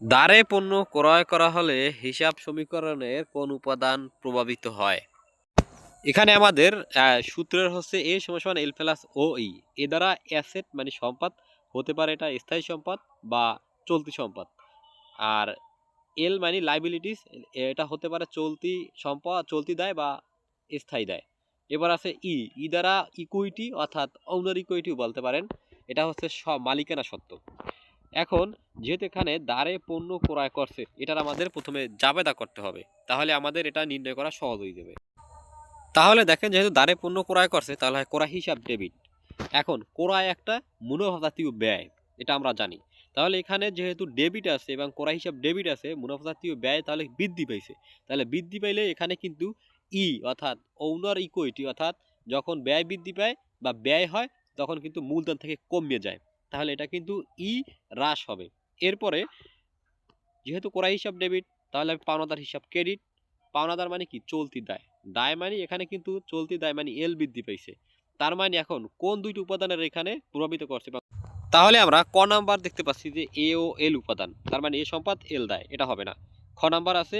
দ্বারে পণ্য ক্রয় করা হলে হিসাব সমীকরণের কোন উপাদান প্রভাবিত হয়? এখানে আমাদের সূত্রের হচ্ছে এ সমান এল প্লাস ও ই এ দ্বারা অ্যাসেট মানে সম্পদ, হতে পারে এটা স্থায়ী সম্পদ বা চলতি সম্পদ। আর এল মানে লাইবিলিটিস এটা হতে পারে চলতি সম্পদ, চলতি দায় বা স্থায়ী দায়। এবার আছে ই ই দ্বারা ইকুইটি অর্থাৎ ওনার ইকুইটিও বলতে পারেন। এটা হচ্ছে মালিকানা সত্ত্ব এখন যেহেতু এখানে দ্বারে পণ্য ক্রয় করছে, এটার আমাদের প্রথমে জাবেদা করতে হবে। তাহলে আমাদের এটা নির্ণয় করা সহজ হয়ে যাবে। তাহলে দেখেন যেহেতু দ্বারে পণ্য ক্রয় করছে, তাহলে হয় ক্রয় হিসাব ডেবিট। এখন ক্রয় একটা মুনাফা জাতীয় ব্যয়, এটা আমরা জানি। তাহলে এখানে যেহেতু ডেবিট আছে এবং ক্রয় হিসাব ডেবিট আছে মুনাফা জাতীয় ব্যয় তাহলে বৃদ্ধি পাইছে। তাহলে বৃদ্ধি পাইলে এখানে কিন্তু ই অর্থাৎ ওনার ইকুইটি অর্থাৎ যখন ব্যয় বৃদ্ধি পায় বা ব্যয় হয়, তখন কিন্তু মূলধন থেকে কমে যায়। তাহলে এটা কিন্তু ই হ্রাস হবে। এরপরে যেহেতু ক্রয় হিসাব ডেবিট তাহলে আমি পাওনাদার হিসাব ক্রেডিট পাওনাদার মানে কি? চলতি দায়। দায় মানে এখানে কিন্তু চলতি দায় মানে এল বৃদ্ধি পাইছে। তার মানে এখন কোন দুইটি উপাদানের এখানে প্রভাবিত করছে তাহলে আমরা ক নাম্বার দেখতে পাচ্ছি যে এ ও এল উপাদান। তার মানে এ সম্পদ এল দায়। এটা হবে না। খ নাম্বার আছে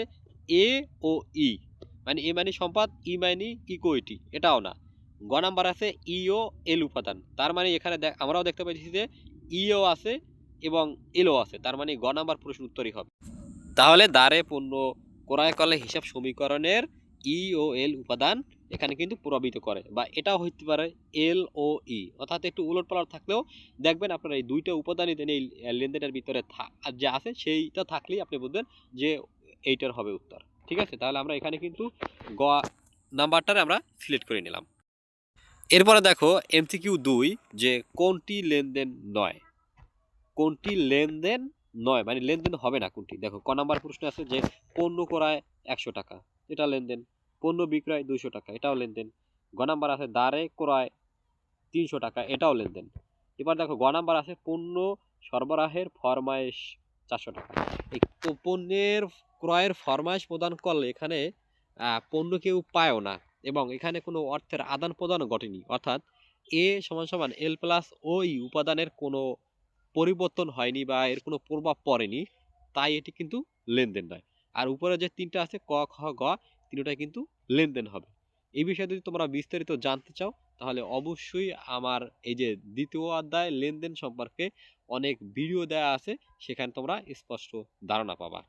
এ ও ই মানে এ মানে সম্পাদ ই মানে ইকুইটি এটাও না। গ নাম্বার আছে ই ও এল উপাদান। তার মানে এখানে আমরাও দেখতে পাচ্ছি যে ইও আছে এবং এলও আছে, তার মানে গ নাম্বার প্রশ্ন উত্তরই হবে। তাহলে দ্বারে পণ্য ক্রয় করলে হিসাব সমীকরণের ই ও এল উপাদান এখানে কিন্তু প্রভাবিত করে বা এটাও হইতে পারে এল ও ই। অর্থাৎ একটু উলট পালট থাকলেও দেখবেন আপনার এই দুইটা উপাদানই দেন এই লেনদেনের ভিতরে যা আছে সেইটা থাকলেই আপনি বুঝবেন যে এইটার হবে উত্তর। ঠিক আছে? তাহলে আমরা এখানে কিন্তু গ নাম্বারটারে আমরা সিলেক্ট করে নিলাম। এরপরে দেখো এমসিকিউ দুই যে কোনটি লেনদেন নয়। কোনটি লেনদেন নয় মানে লেনদেন হবে না কোনটি। দেখো, ক নাম্বার প্রশ্ন আছে যে পণ্য ক্রয় একশো টাকা, এটা লেনদেন। পণ্য বিক্রয় দুইশো টাকা, এটাও লেনদেন। গ নাম্বার আছে দাঁড়ে ক্রয় তিনশো টাকা, এটাও লেনদেন। এবার দেখো, গ নাম্বার আছে পণ্য সরবরাহের ফরমায়েশ চারশো টাকা। এই পণ্যের ক্রয়ের ফরমায়েশ প্রদান করলে এখানে পণ্য কেউ পায়ও না। এবং এখানে কোনো অর্থের আদান প্রদান ঘটেনি। অর্থাৎ এ সমান সমান এল প্লাস ওই উপাদানের কোনো পরিবর্তন হয়নি বা এর কোনো প্রভাব পড়েনি, তাই এটি কিন্তু লেনদেন নয়। আর উপরে যে তিনটা আছে ক, খ, গ, তিনটাই কিন্তু লেনদেন হবে। এই বিষয়ে যদি তোমরা বিস্তারিত জানতে চাও, তাহলে অবশ্যই আমার এই যে দ্বিতীয় অধ্যায় লেনদেন সম্পর্কে অনেক ভিডিও দেওয়া আছে, সেখানে তোমরা স্পষ্ট ধারণা পাবা।